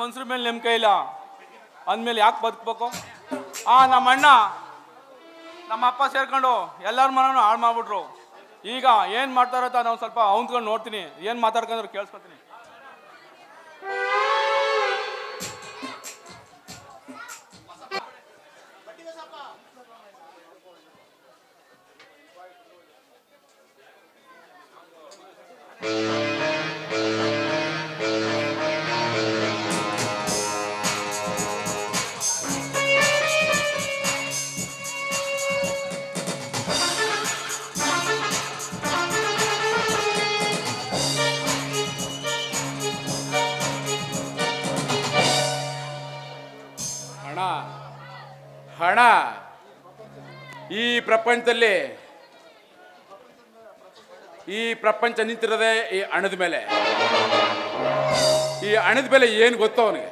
ಮನ್ಸ್ರ ಮೇಲೆ ನಂಬಿಕೆ ಇಲ್ಲ ಅಂದ್ಮೇಲೆ ಯಾಕೆ ಬದುಕ್ಬೇಕು? ಆ ನಮ್ಮ ಅಣ್ಣ ನಮ್ಮ ಅಪ್ಪ ಸೇರ್ಕೊಂಡು ಎಲ್ಲರ ಮನೂ ಹಾಳು ಮಾಡ್ಬಿಟ್ರು. ಈಗ ಏನು ಮಾಡ್ತಾರ ಅಂತ ನಾವು ಸ್ವಲ್ಪ ಅವ್ನ್ಕೊಂಡು ನೋಡ್ತೀನಿ. ಏನು ಮಾತಾಡ್ಕೊಂಡ್ರೆ ಕೇಳಿಸ್ಕೊತೀನಿ. ಹಣ ಈ ಪ್ರಪಂಚದಲ್ಲಿ, ಈ ಪ್ರಪಂಚ ನಿಂತಿರೋದೇ ಈ ಹಣದ ಮೇಲೆ. ಈ ಹಣದ ಮೇಲೆ ಏನು ಗೊತ್ತೋ ಅವನಿಗೆ.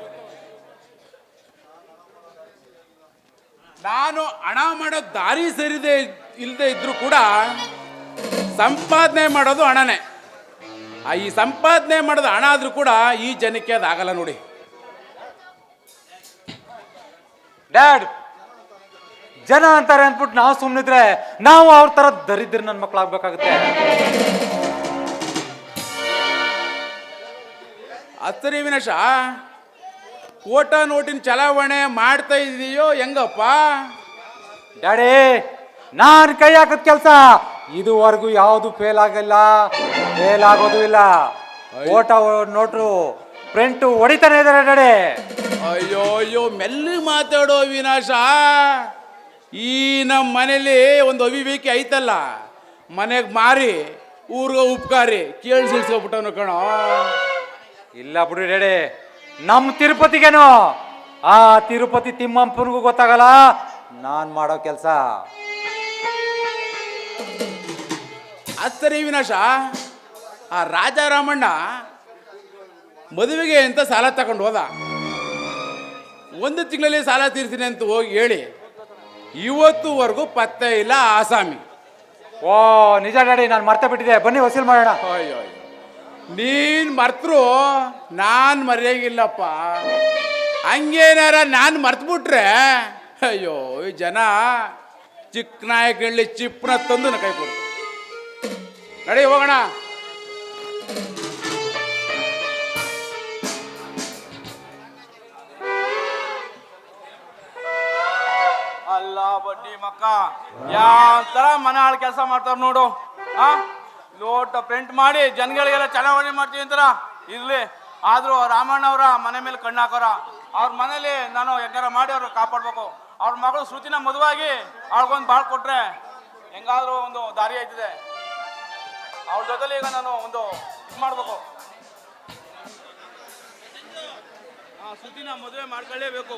ನಾನು ಹಣ ಮಾಡೋ ದಾರಿ ಸರಿದೆ ಇಲ್ಲದೆ ಇದ್ರೂ ಕೂಡ ಸಂಪಾದನೆ ಮಾಡೋದು ಹಣನೇ. ಆ ಈ ಸಂಪಾದನೆ ಮಾಡೋದು ಹಣ ಆದರೂ ಕೂಡ ಈ ಜನಕ್ಕೆ ಅದಾಗಲ್ಲ ನೋಡಿ. ಡ್ಯಾಡ್ ಜನ ಅಂತಾರೆ ಅಂದ್ಬಿಟ್ಟು ನಾವು ಸುಮ್ಮನಿದ್ರೆ ನಾವು ಅವ್ರ ತರ ದರಿದ್ರೆ ನನ್ನ ಮಕ್ಕಳಾಗ್ಬೇಕಾಗುತ್ತೆ ಅತ್ತರಿ ವಿನಾಶ ಓಟ ನೋಟಿನ ಚಲಾವಣೆ ಮಾಡ್ತಾ ಇದೀಯೋ ಹೆಂಗಪ್ಪ? ಡ್ಯಾಡಿ ನಾನು ಕೈ ಹಾಕದ ಕೆಲಸ ಇದುವರೆಗೂ ಯಾವುದು ಫೇಲ್ ಆಗಲ್ಲ. ಫೇಲ್ ಆಗೋದು ಇಲ್ಲ. ಓಟ ನೋಟ್ರು ಪ್ರಿಂಟು ಹೊಡಿತಾನೆ ಇದಾರೆ ಡ್ಯಾಡಿ. ಅಯ್ಯೋ ಅಯ್ಯೋ ಮೆಲ್ಲಿ ಮಾತಾಡೋ ವಿನಾಶ. ಈ ನಮ್ಮ ಮನೇಲಿ ಒಂದು ಅವಿವೇಕಿ ಐತಲ್ಲ ಮನೆಗೆ ಮಾರಿ ಊರ್ಗ ಉಪ್ಕಾರಿ ಕೇಳಿ ಕಣ ಕಣೋ. ಇಲ್ಲ ಬಿಡಿ ರೇಡಿ ನಮ್ಮ ತಿರುಪತಿಗೇನು ಆ ತಿರುಪತಿ ತಿಮ್ಮಪ್ಪನಿಗೂ ಗೊತ್ತಾಗಲ್ಲ ನಾನು ಮಾಡೋ ಕೆಲಸ. ಅತ್ತರಿ ವಿನಾಶ ಆ ರಾಜಾರಾಮಣ್ಣ ಮದುವೆಗೆ ಅಂತ ಸಾಲ ತಗೊಂಡು ಹೋದ? ಒಂದು ತಿಂಗಳಲ್ಲಿ ಸಾಲ ತೀರ್ತೀನಿ ಅಂತ ಹೋಗಿ ಹೇಳಿ. ಇವತ್ತುವರೆಗೂ ಪತ್ತೆ ಇಲ್ಲ ಆಸಾಮಿ. ಓ ನಿಜ ಡ್ಯಾಡಿ ನಾನು ಮರ್ತಾ ಬಿಟ್ಟಿದ್ದೆ. ಬನ್ನಿ ವಸೂಲ್ ಮಾಡೋಣ. ಅಯ್ಯೋ ಅಯ್ಯೋ. ನೀನ್ ಮರ್ತರು ನಾನ್ ಮರೆಯಂಗಿಲ್ಲಪ್ಪ. ಹಂಗೇನಾರ ನಾನು ಮರ್ತ್ಬಿಟ್ರೆ ಅಯ್ಯೋ ಈ ಜನ ಚಿಕ್ಕ ನಾಯಕಳ್ಳಿ ಚಿಪ್ಪನ ತಂದು ನನ್ನ ಕೈ ಕೊಡ್ತು ನಡಿ ಹೋಗೋಣ. ಬಡ್ಡಿ ಮಕ್ಕ. ಯಾವ ತರ ಮನೆ ಹಾಳು ಕೆಲಸ ಮಾಡ್ತಾರ ನೋಡು. ಆ? ಲೋಟ ಪ್ರಿಂಟ್ ಮಾಡಿ ಜನಗಳಿಗೆಲ್ಲ ಚಲಾವಣೆ ಮಾಡ್ತೀವಿ ಅಂತಾರ? ಇರ್ಲಿ. ಆದ್ರೂ ರಾಮಣ್ಣ ಅವರ ಮನೆ ಮೇಲೆ ಕಣ್ಣು ಹಾಕೋರ. ಅವ್ರ ಮನೇಲಿ ನಾನು ಹೆಂಗಾರ ಮಾಡಿ ಅವ್ರು ಕಾಪಾಡ್ಬೇಕು. ಅವ್ರ ಮಗಳು ಶ್ರುತಿನ ಮದುವಾಗಿ ಅವ್ಳಿಗೊಂದು ಬಾಳ್ ಕೊಟ್ರೆ ಹೆಂಗಾದ್ರೂ ಒಂದು ದಾರಿ ಆಯ್ತಿದೆ ಅವ್ರ ಜೊತೆಲಿ ಈಗ ನಾನು ಒಂದು ಇದು ಮಾಡ್ಬೇಕು. ಶ್ರುತಿನ ಮದುವೆ ಮಾಡ್ಕೊಳ್ಳೇಬೇಕು.